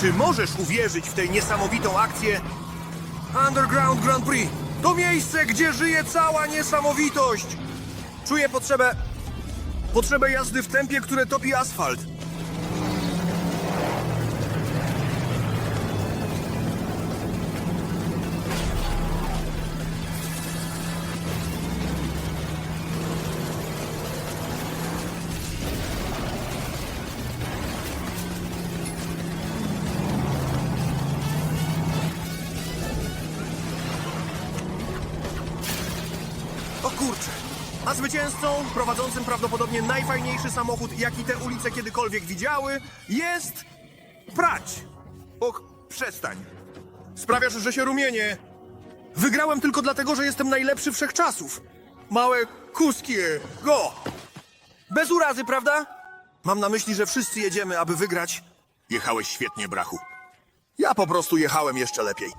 Czy możesz uwierzyć w tę niesamowitą akcję? Underground Grand Prix to miejsce, gdzie żyje cała niesamowitość. Czuję potrzebę. potrzebę jazdy w tempie, które topi asfalt. Zwycięzcą, prowadzącym prawdopodobnie najfajniejszy samochód, jaki te ulice kiedykolwiek widziały, jest... Prać! Och, przestań. Sprawiasz, że się rumienię. Wygrałem tylko dlatego, że jestem najlepszy wszechczasów. Małe kuskie, go! Bez urazy, prawda? Mam na myśli, że wszyscy jedziemy, aby wygrać. Jechałeś świetnie, brachu. Ja po prostu jechałem jeszcze lepiej.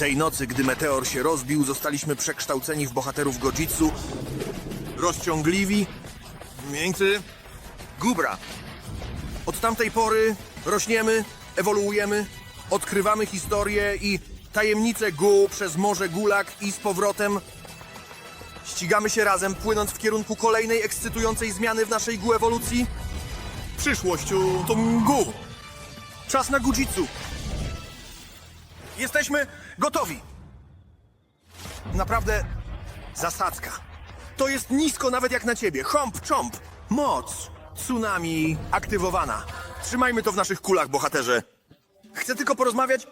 Tej nocy, gdy meteor się rozbił, zostaliśmy przekształceni w bohaterów Gojitsu. Rozciągliwi, miękcy, gubra. Od tamtej pory rośniemy, ewoluujemy, odkrywamy historię i tajemnice Gu przez Morze Gulag i z powrotem. Ścigamy się razem, płynąc w kierunku kolejnej ekscytującej zmiany w naszej Gu ewolucji. Przyszłościu to Gu. Czas na Gujitsu. Jesteśmy gotowi. Naprawdę zasadzka. To jest nisko nawet jak na ciebie. Chomp, czomp. Moc. Tsunami aktywowana. Trzymajmy to w naszych kulach, bohaterze. Chcę tylko porozmawiać.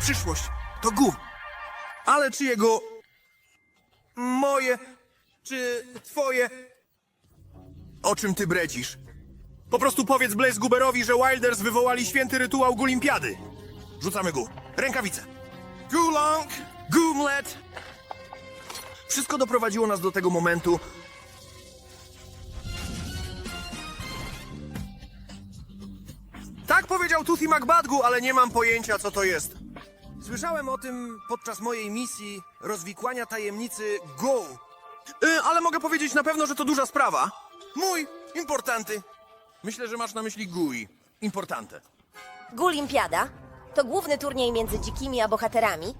Przyszłość to gu. Ale czy jego... Moje... Czy twoje... O czym ty bredzisz? Po prostu powiedz Blaze Guberowi, że Wilders wywołali święty rytuał Gulimpiady. Rzucamy gu. Rękawice. Gulong, Gumlet. Wszystko doprowadziło nas do tego momentu. Tak powiedział Tuthi McBadgu, ale nie mam pojęcia, co to jest. Słyszałem o tym podczas mojej misji rozwikłania tajemnicy Go. Y, ale mogę powiedzieć na pewno, że to duża sprawa. Mój, importanty. Myślę, że masz na myśli GUI. Importante. Gulimpiada to główny turniej między dzikimi a bohaterami.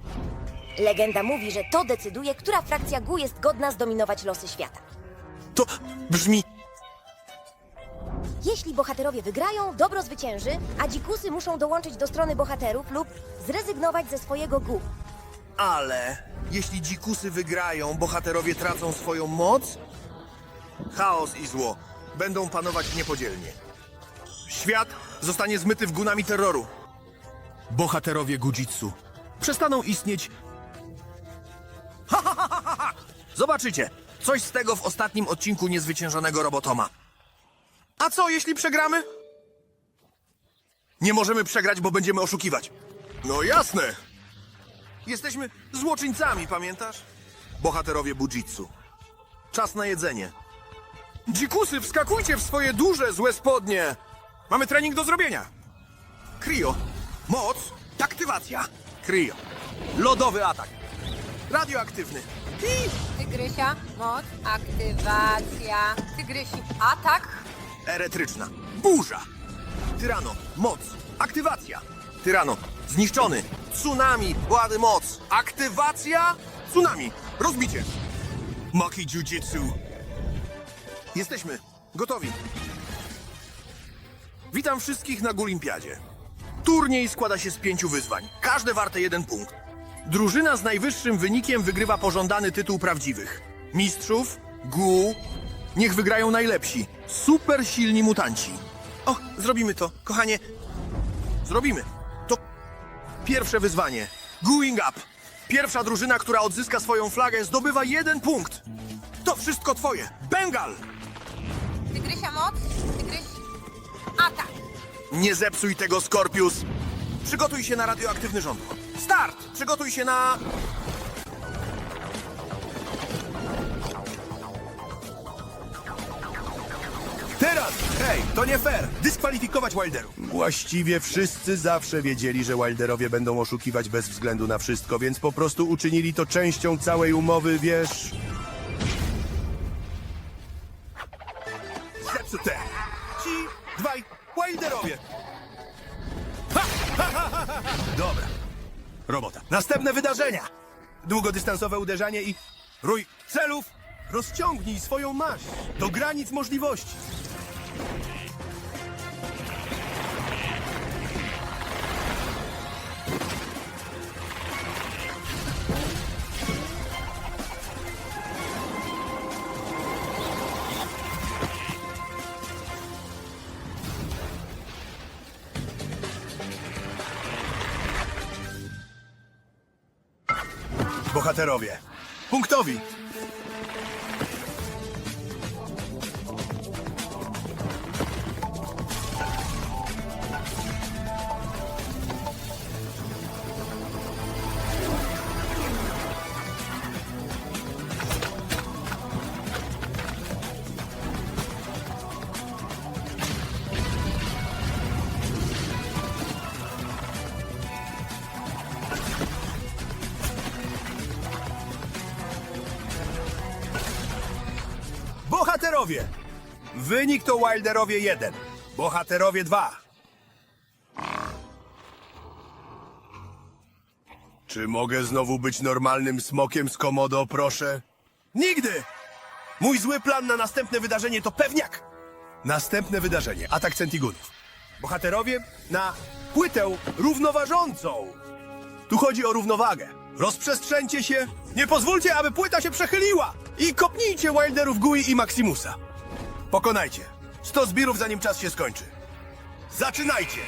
Legenda mówi, że to decyduje, która frakcja Gu jest godna zdominować losy świata. To brzmi Jeśli bohaterowie wygrają, dobro zwycięży, a dzikusy muszą dołączyć do strony bohaterów lub zrezygnować ze swojego Gu. Ale jeśli dzikusy wygrają, bohaterowie tracą swoją moc, chaos i zło będą panować niepodzielnie. Świat zostanie zmyty w gunami terroru. Bohaterowie Gujitsu przestaną istnieć. Zobaczycie, coś z tego w ostatnim odcinku niezwyciężonego Robotoma. A co, jeśli przegramy? Nie możemy przegrać, bo będziemy oszukiwać. No jasne. Jesteśmy złoczyńcami, pamiętasz? Bohaterowie Bujitsu. Czas na jedzenie. Dzikusy, wskakujcie w swoje duże, złe spodnie! Mamy trening do zrobienia. Krio. Moc. Aktywacja. Krio. Lodowy atak. Radioaktywny. I Tygrysia, moc, aktywacja. Tygrysi, atak. eretryczna. Burza. Tyrano. Moc. Aktywacja. Tyrano. Zniszczony. Tsunami. Włady moc. Aktywacja. Tsunami. Rozbicie. Maki Jiu-Jitsu. Jesteśmy. Gotowi. Witam wszystkich na Gulimpiadzie. Turniej składa się z pięciu wyzwań. Każde warte jeden punkt. Drużyna z najwyższym wynikiem wygrywa pożądany tytuł prawdziwych. Mistrzów, Gu, niech wygrają najlepsi. Super silni mutanci. O, zrobimy to, kochanie. Zrobimy. To pierwsze wyzwanie. Going up. Pierwsza drużyna, która odzyska swoją flagę, zdobywa jeden punkt. To wszystko twoje. Bengal! Tygrysia, moc, tygryś, atak. Nie zepsuj tego, Scorpius! Przygotuj się na radioaktywny rząd. Start! Przygotuj się na... Teraz! Hej, to nie fair! Dyskwalifikować Wilderów! Właściwie wszyscy zawsze wiedzieli, że Wilderowie będą oszukiwać bez względu na wszystko, więc po prostu uczynili to częścią całej umowy, wiesz... Ha, ha, ha, ha, ha, ha. Dobra. Robota. Następne wydarzenia. Długodystansowe uderzanie i rój celów. Rozciągnij swoją maść do granic możliwości. Bohaterowie. Punktowi. Wynik to Wilderowie 1. Bohaterowie 2. Czy mogę znowu być normalnym smokiem z Komodo, proszę? Nigdy! Mój zły plan na następne wydarzenie to pewniak! Następne wydarzenie. Atak Centigunów. Bohaterowie na płytę równoważącą. Tu chodzi o równowagę. Rozprzestrzeńcie się, nie pozwólcie, aby płyta się przechyliła i kopnijcie Wilderów Gui i Maximusa. Pokonajcie. 100 zbirów zanim czas się skończy. Zaczynajcie!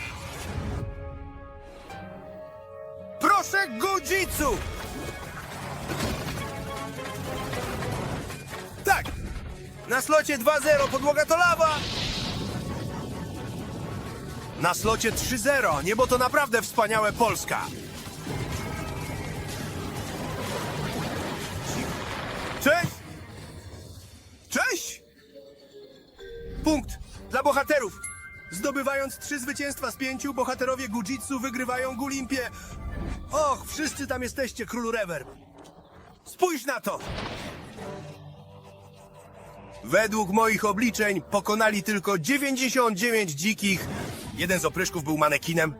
Proszę Gujitsu! Tak! Na slocie 2-0 podłoga to lawa! Na slocie 3-0 niebo to naprawdę wspaniałe Polska! Cześć! Punkt dla bohaterów. Zdobywając trzy zwycięstwa z pięciu, bohaterowie Gujitsu wygrywają Gulimpię. Och, wszyscy tam jesteście, królu Reverb. Spójrz na to! Według moich obliczeń pokonali tylko 99 dzikich. Jeden z opryszków był manekinem.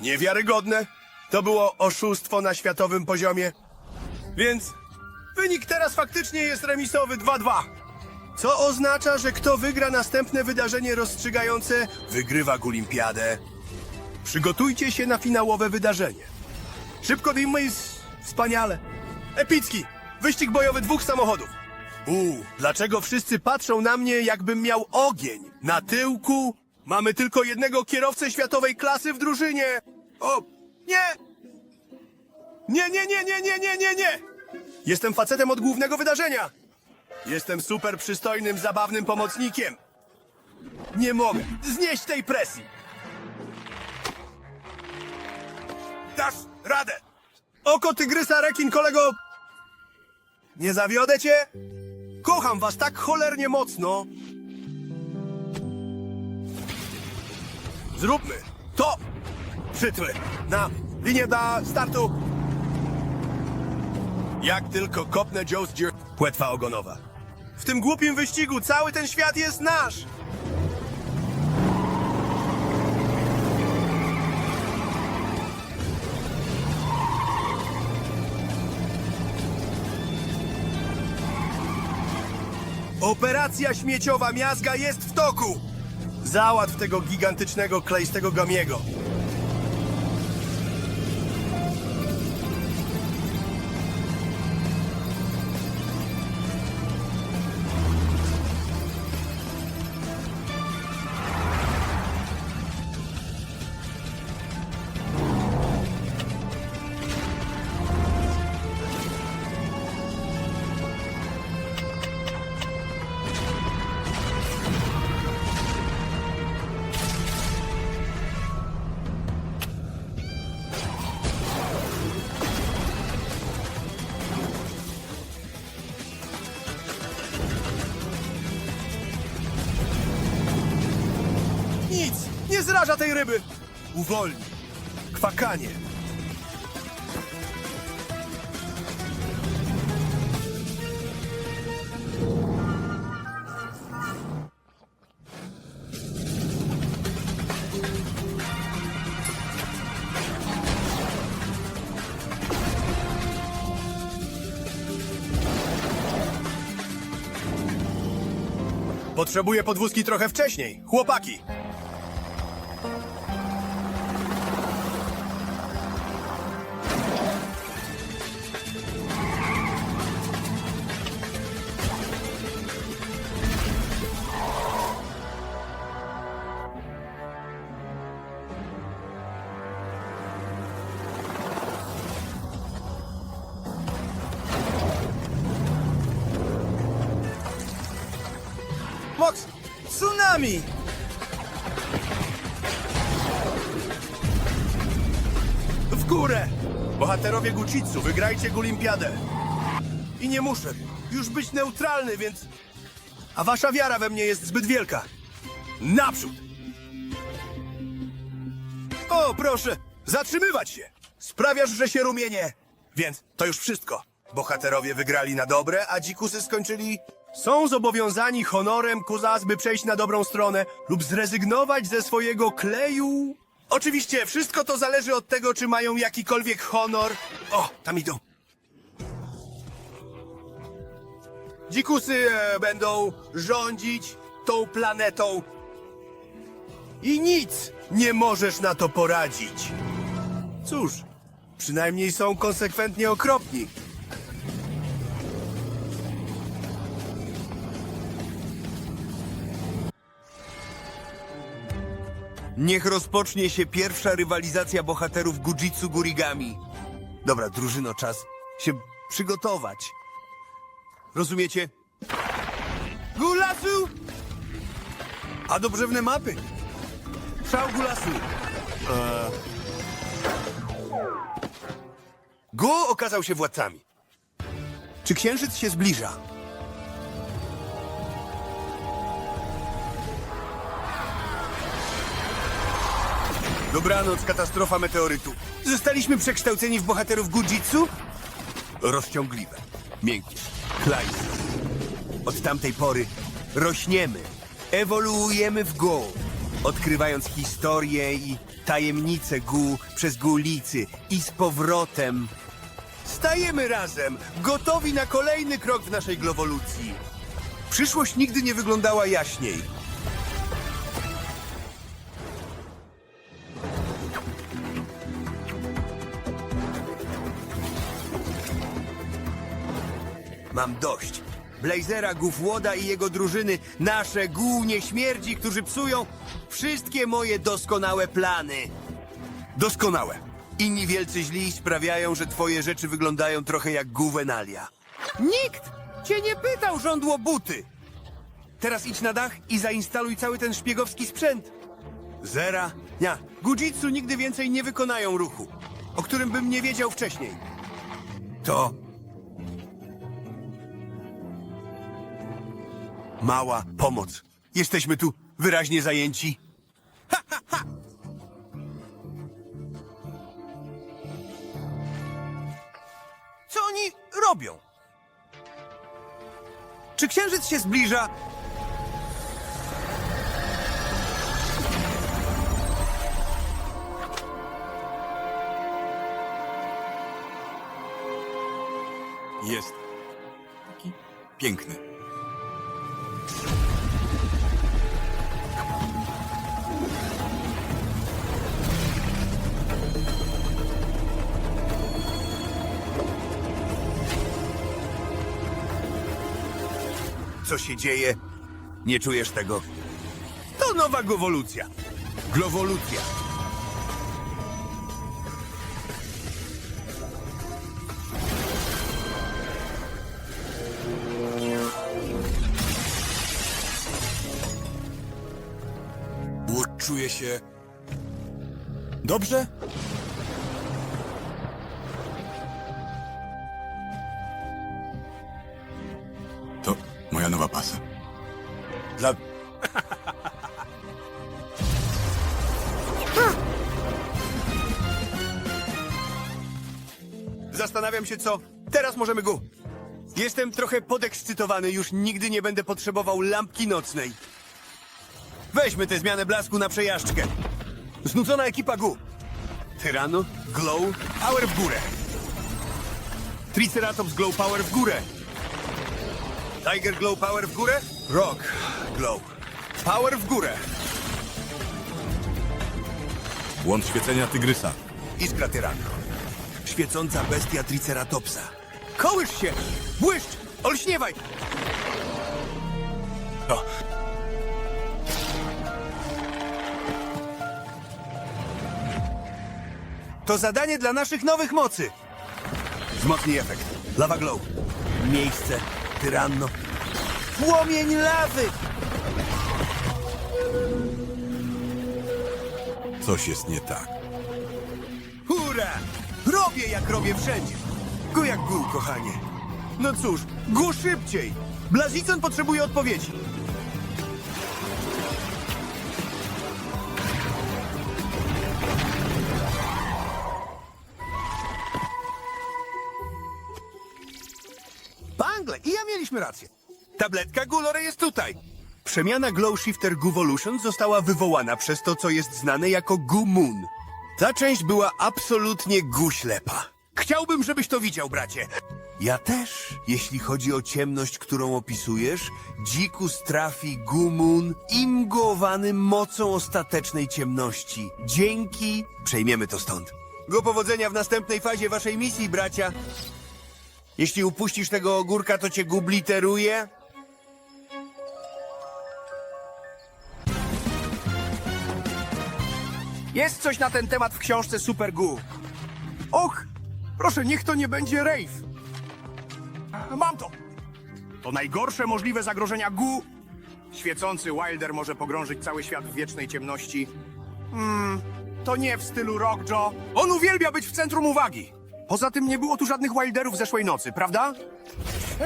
Niewiarygodne. To było oszustwo na światowym poziomie. Więc wynik teraz faktycznie jest remisowy 2-2. Co oznacza, że kto wygra następne wydarzenie rozstrzygające, wygrywa Gulimpiadę. Przygotujcie się na finałowe wydarzenie. Szybko Dimmays, wspaniale. Epicki, wyścig bojowy dwóch samochodów. Uuu, dlaczego wszyscy patrzą na mnie, jakbym miał ogień? Na tyłku mamy tylko jednego kierowcę światowej klasy w drużynie. O, nie! Nie, nie, nie, nie, nie, nie, nie, nie! Jestem facetem od głównego wydarzenia. Jestem super przystojnym, zabawnym pomocnikiem. Nie mogę znieść tej presji. Dasz radę. Oko tygrysa, rekin, kolego. Nie zawiodę cię? Kocham was tak cholernie mocno. Zróbmy to. Przytły na linię na startu. Jak tylko kopnę Joe's Dier... Płetwa ogonowa. W tym głupim wyścigu cały ten świat jest nasz! Operacja śmieciowa miazga jest w toku! Załatw tego gigantycznego kleistego gamiego. Zraża tej ryby! Uwolnij. Kwakanie. Potrzebuję podwózki trochę wcześniej. Chłopaki! Mox! Tsunami! W górę! Bohaterowie Gucitsu, wygrajcie Gulimpiadę. I nie muszę już być neutralny, więc... A wasza wiara we mnie jest zbyt wielka. Naprzód! O, proszę, zatrzymywać się! Sprawiasz, że się rumienie. Więc to już wszystko. Bohaterowie wygrali na dobre, a dzikusy skończyli... Są zobowiązani honorem Kuzas, by przejść na dobrą stronę lub zrezygnować ze swojego kleju. Oczywiście, wszystko to zależy od tego, czy mają jakikolwiek honor. O, tam idą. Dzikusy e, będą rządzić tą planetą. I nic nie możesz na to poradzić. Cóż, przynajmniej są konsekwentnie okropni. Niech rozpocznie się pierwsza rywalizacja bohaterów Gujitsu Gurigami. Dobra, drużyno, czas się przygotować. Rozumiecie? Gulasu! A dobrzewne mapy? Szał Gulasu! Eee. Go okazał się władcami. Czy księżyc się zbliża? Dobranoc, katastrofa meteorytu. Zostaliśmy przekształceni w bohaterów Gujitsu? Rozciągliwe, miękkie, klejste. Od tamtej pory rośniemy, ewoluujemy w Go, odkrywając historię i tajemnice Gu przez Gulicy i z powrotem. Stajemy razem, gotowi na kolejny krok w naszej glowolucji. Przyszłość nigdy nie wyglądała jaśniej. Mam dość. Blazera, Gufłoda i jego drużyny, nasze głównie śmierdzi, którzy psują wszystkie moje doskonałe plany. Doskonałe. Inni wielcy źli sprawiają, że twoje rzeczy wyglądają trochę jak guwenalia. Nikt cię nie pytał, żądło buty. Teraz idź na dach i zainstaluj cały ten szpiegowski sprzęt. Zera. Ja. Gujitsu nigdy więcej nie wykonają ruchu, o którym bym nie wiedział wcześniej. To Mała pomoc. Jesteśmy tu wyraźnie zajęci. Ha, ha, ha! Co oni robią? Czy księżyc się zbliża? Jest. Taki piękny. Co się dzieje? Nie czujesz tego? To nowa gowolucja. Glowolucja. Czuję się. Dobrze? Się, co teraz możemy go. Jestem trochę podekscytowany, już nigdy nie będę potrzebował lampki nocnej. Weźmy tę zmianę blasku na przejażdżkę. Znudzona ekipa GU. Tyrano, Glow, Power w górę. Triceratops Glow Power w górę. Tiger Glow Power w górę. Rock Glow. Power w górę. Łącz świecenia tygrysa. Iskra Tyranno. Świecąca bestia Triceratopsa. Kołysz się! Błyszcz! Olśniewaj! O. To zadanie dla naszych nowych mocy. Wzmocnij efekt. Lava Glow. Miejsce. Tyranno. Płomień lawy! Coś jest nie tak. Hurra! Robię jak robię wszędzie. Go jak gół, kochanie. No cóż, go szybciej. Blazicon potrzebuje odpowiedzi. Bangle, i ja mieliśmy rację. Tabletka Gulore jest tutaj. Przemiana Glow Shifter Guvolution została wywołana przez to, co jest znane jako Gu Moon. Ta część była absolutnie guślepa. Chciałbym, żebyś to widział, bracie. Ja też, jeśli chodzi o ciemność, którą opisujesz, dzikus trafi Gumun imgowany mocą ostatecznej ciemności. Dzięki, przejmiemy to stąd. Go powodzenia w następnej fazie waszej misji, bracia. Jeśli upuścisz tego ogórka, to cię gubliteruję. Jest coś na ten temat w książce Super Gu. Och, proszę, niech to nie będzie Rave. Mam to. To najgorsze możliwe zagrożenia Gu. Świecący Wilder może pogrążyć cały świat w wiecznej ciemności. Hmm, to nie w stylu Rockjo. On uwielbia być w centrum uwagi. Poza tym nie było tu żadnych Wilderów zeszłej nocy, prawda?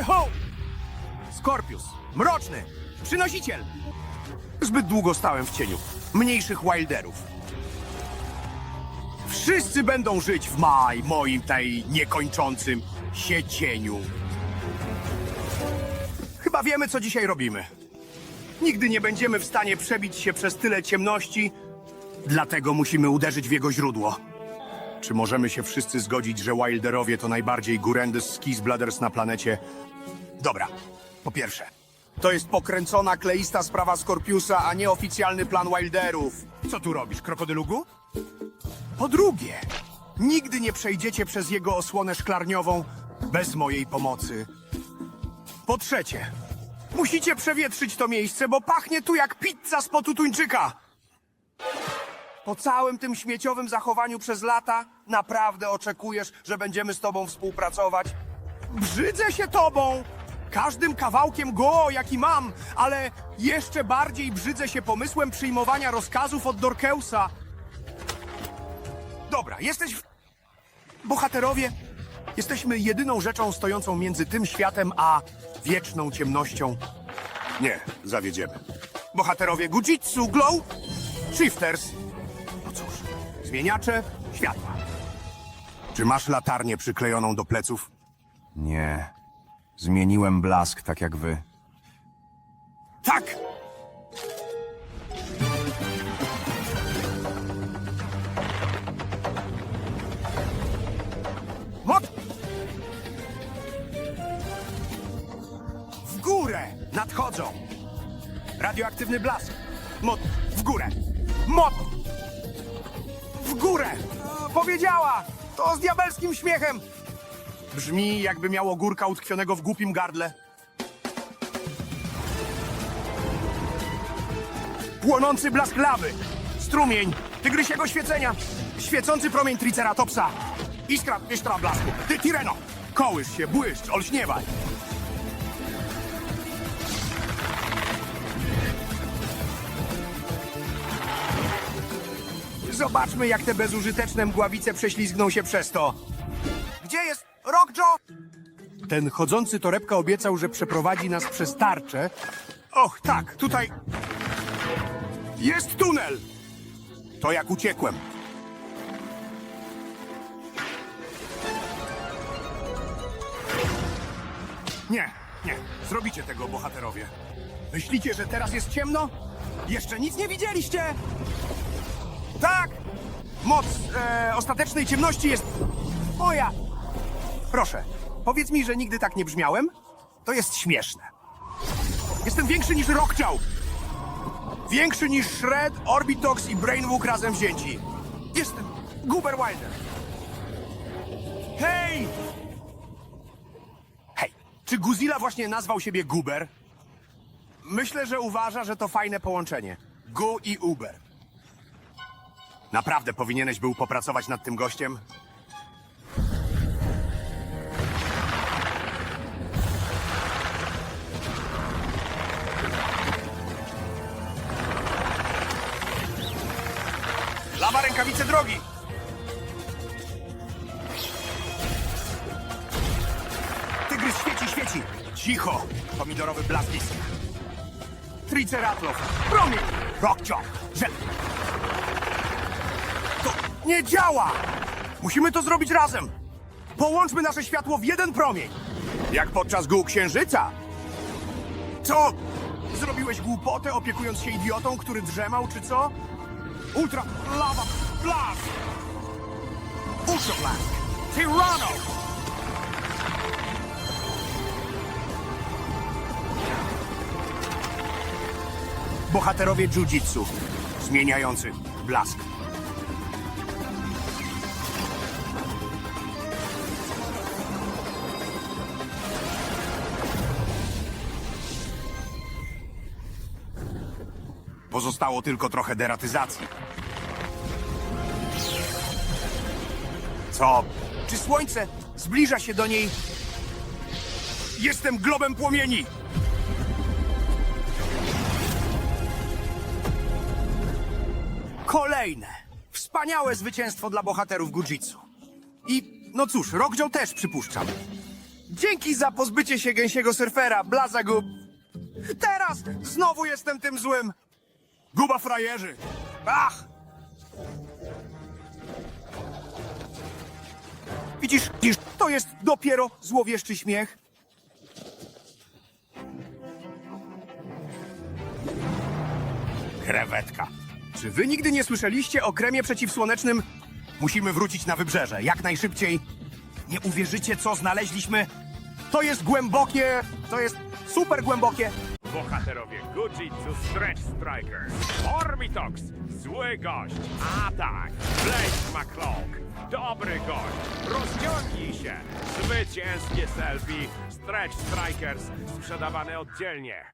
Ho! Skorpius, mroczny, przynosiciel. Zbyt długo stałem w cieniu. Mniejszych Wilderów. Wszyscy będą żyć w maj, moim tej niekończącym się cieniu. Chyba wiemy, co dzisiaj robimy. Nigdy nie będziemy w stanie przebić się przez tyle ciemności, dlatego musimy uderzyć w jego źródło. Czy możemy się wszyscy zgodzić, że Wilderowie to najbardziej Gurendys Skis Bladders na planecie? Dobra, po pierwsze, to jest pokręcona, kleista sprawa Skorpiusa, a nie oficjalny plan Wilderów. Co tu robisz, krokodylugu? Po drugie, nigdy nie przejdziecie przez jego osłonę szklarniową bez mojej pomocy. Po trzecie, musicie przewietrzyć to miejsce, bo pachnie tu jak pizza z potu tuńczyka. Po całym tym śmieciowym zachowaniu przez lata, naprawdę oczekujesz, że będziemy z tobą współpracować? Brzydzę się tobą! Każdym kawałkiem go, jaki mam, ale jeszcze bardziej brzydzę się pomysłem przyjmowania rozkazów od Dorkeusa. Dobra, jesteś w... Bohaterowie, jesteśmy jedyną rzeczą stojącą między tym światem a wieczną ciemnością. Nie, zawiedziemy. Bohaterowie Gujitsu, Glow, Shifters. No cóż, zmieniacze światła. Czy masz latarnię przyklejoną do pleców? Nie. Zmieniłem blask tak jak wy. Tak! Nadchodzą! Radioaktywny blask! Mot! W górę! Mot! W górę! Powiedziała! To z diabelskim śmiechem! Brzmi, jakby miało górka utkwionego w głupim gardle. Płonący blask lawy. Strumień. Tygrysiego świecenia. Świecący promień Triceratopsa. Iskra, iskra blasku. Ty, Tireno. Kołysz się, błyszcz, olśniewaj. Zobaczmy, jak te bezużyteczne mgławice prześlizgną się przez to. Gdzie jest Rockjo? Ten chodzący torebka obiecał, że przeprowadzi nas przez tarczę. Och, tak, tutaj jest tunel! To jak uciekłem. Nie, nie. Zrobicie tego, bohaterowie. Myślicie, że teraz jest ciemno? Jeszcze nic nie widzieliście? Tak! Moc e, ostatecznej ciemności jest moja. Proszę, powiedz mi, że nigdy tak nie brzmiałem? To jest śmieszne. Jestem większy niż Rockciał. Większy niż Shred, Orbitox i Brainwalk razem wzięci. Jestem Guber Wilder. Hej! Hej, czy Guzilla właśnie nazwał siebie Guber? Myślę, że uważa, że to fajne połączenie. Gu i Uber. Naprawdę powinieneś był popracować nad tym gościem? Lawa rękawice drogi! Tygrys świeci, świeci! Cicho! Pomidorowy blaskis. Triceratop. Promień! Rockchop. Że... To nie działa! Musimy to zrobić razem! Połączmy nasze światło w jeden promień! Jak podczas gół księżyca! Co? Zrobiłeś głupotę opiekując się idiotą, który drzemał, czy co? Ultra Lava Blast! Ultra Blast! Tyranno! Bohaterowie jiu-jitsu. Zmieniający blask. Pozostało tylko trochę deratyzacji. Co? Czy słońce zbliża się do niej? Jestem globem płomieni! Kolejne. Wspaniałe zwycięstwo dla bohaterów Gujitsu. I, no cóż, Rockjoe też przypuszczam. Dzięki za pozbycie się gęsiego surfera, Blazagub. Teraz znowu jestem tym złym. Guba frajerzy. Ach! Widzisz, widzisz, to jest dopiero złowieszczy śmiech. Krewetka. Czy wy nigdy nie słyszeliście o kremie przeciwsłonecznym? Musimy wrócić na wybrzeże, jak najszybciej. Nie uwierzycie, co znaleźliśmy? To jest głębokie, to jest super głębokie. Bohaterowie Gujitsu Stretch Strikers, Ormitox, zły gość, atak, Blaze McCloak, dobry gość, rozciągnij się, zwycięskie selfie, Stretch Strikers sprzedawane oddzielnie.